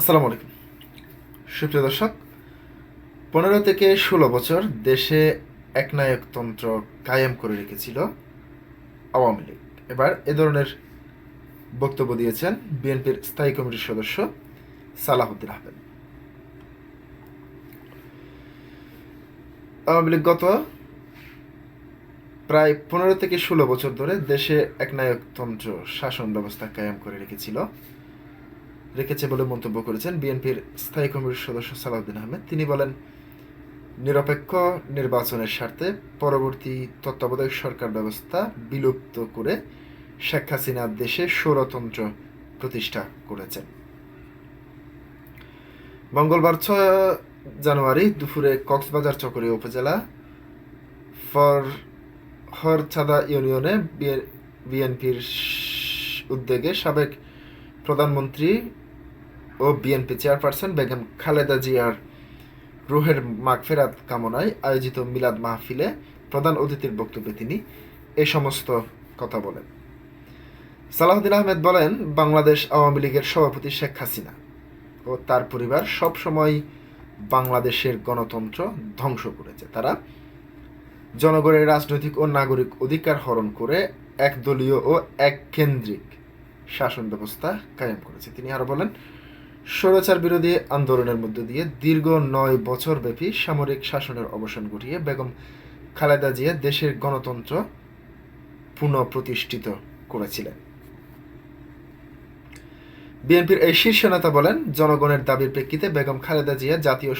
আসসালামু আলাইকুম। সুপ্রিয় দর্শক, পনেরো থেকে ষোলো বছর দেশে একনায়কতন্ত্র কায়েম করে রেখেছিল আওয়ামী লীগ। এবার এ ধরনের বক্তব্য দিয়েছেন বিএনপির স্থায়ী কমিটির সদস্য সালাহুদ্দিন আহমেদ। আওয়ামী লীগ গত প্রায় পনেরো থেকে ষোলো বছর ধরে দেশে একনায়কতন্ত্র শাসন ব্যবস্থা কায়েম করে রেখেছিল। রেখেছে বলে মন্তব্য করেছেন বিএনপির স্থায়ী কমিটির সদস্য সালাউদ্দিন আহমেদ। তিনি বলেন, নিরপেক্ষ নির্বাচনের স্বার্থে পরবর্তী তত্ত্বাবধায়ক সরকার ব্যবস্থা বিলুপ্ত করে শেখ হাসিনা দেশে সৌরতন্ত্র প্রতিষ্ঠা করেছেন। মঙ্গলবার ছয় জানুয়ারি দুপুরে কক্সবাজার চকরিয়া উপজেলা ফর হরছাদা ইউনিয়নে বিএনপির উদ্যোগে সাবেক প্রধানমন্ত্রী ও বিএনপি চেয়ারপারসন বেগম খালেদা জিয়ার রুহের মাগফেরাত কামনায় আয়োজিত মিলাদ মাহফিলে প্রধান অতিথির বক্তব্যে তিনি এ সমস্ত কথা বলেন। সালাহদ্দিন আহমেদ বলেন, বাংলাদেশ আওয়ামী লীগের সভাপতি শেখ হাসিনা ও তার পরিবার সব সময় বাংলাদেশের গণতন্ত্র ধ্বংস করেছে। তারা জনগণের রাজনৈতিক ও নাগরিক অধিকার হরণ করে একদলীয় ও এক কেন্দ্রিক শাসন ব্যবস্থা কায়েম করেছে। তিনি আরও বলেন স্বৈরাচার বিরোধী আন্দোলনের মধ্য দিয়ে দীর্ঘ নয় বছর ব্যাপী সামরিক শাসনের অবসান ঘটিয়ে বেগম খালেদা জিয়া দেশের গণতন্ত্র পুনঃপ্রতিষ্ঠিত করেছিলেন। বিএনপির এই শীর্ষ নেতা বলেন, জনগণের দাবির প্রেক্ষিতে বেগম খালেদা জিয়া জাতীয়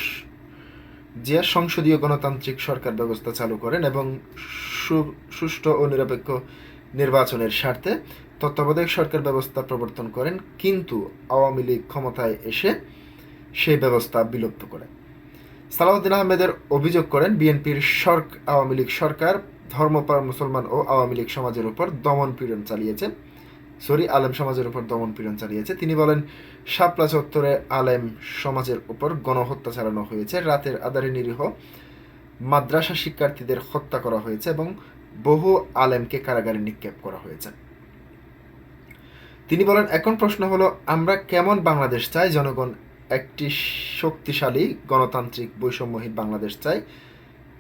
জিয়া সংসদীয় গণতান্ত্রিক সরকার ব্যবস্থা চালু করেন এবং সুষ্ঠু ও নিরপেক্ষ নির্বাচনের স্বার্থে তত্ত্বাবধায়ক সরকার ব্যবস্থা প্রবর্তন করেন, কিন্তু আওয়ামী লীগ ক্ষমতায় এসে সেই ব্যবস্থা বিলুপ্ত করে। সালাউদ্দিন আহমেদের অভিযোগ করেন, বিএনপির সরক আওয়ামী লীগ সরকার ধর্মপার মুসলমান ও আওয়ামী লীগ সমাজের উপর দমন পীড়ন চালিয়েছে। সরি, আলেম সমাজের উপর দমন পীড়ন চালিয়েছে। তিনি বলেন, শাপলা চত্বরে আলেম সমাজের উপর গণহত্যা চালানো হয়েছে। রাতের আধারে নিরীহ মাদ্রাসা শিক্ষার্থীদের হত্যা করা হয়েছে এবং বহু আলেমকে কারাগারে নিক্ষেপ করা হয়েছে। তিনি বলেন, এখন প্রশ্ন হলো, আমরা কেমন বাংলাদেশ চাই? জনগণ একটি শক্তিশালী গণতান্ত্রিক বৈষম্যহীন বাংলাদেশ চাই।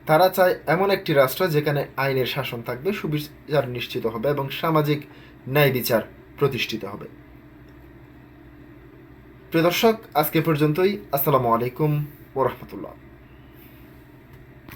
তারা চায় এমন একটি রাষ্ট্র যেখানে আইনের শাসন থাকবে, সুবিচার নিশ্চিত হবে এবং সামাজিক ন্যায় বিচার প্রতিষ্ঠিত হবে। প্রিয় দর্শক, আজকে পর্যন্তই। আসসালামু আলাইকুম ওরহমতুল্লাহ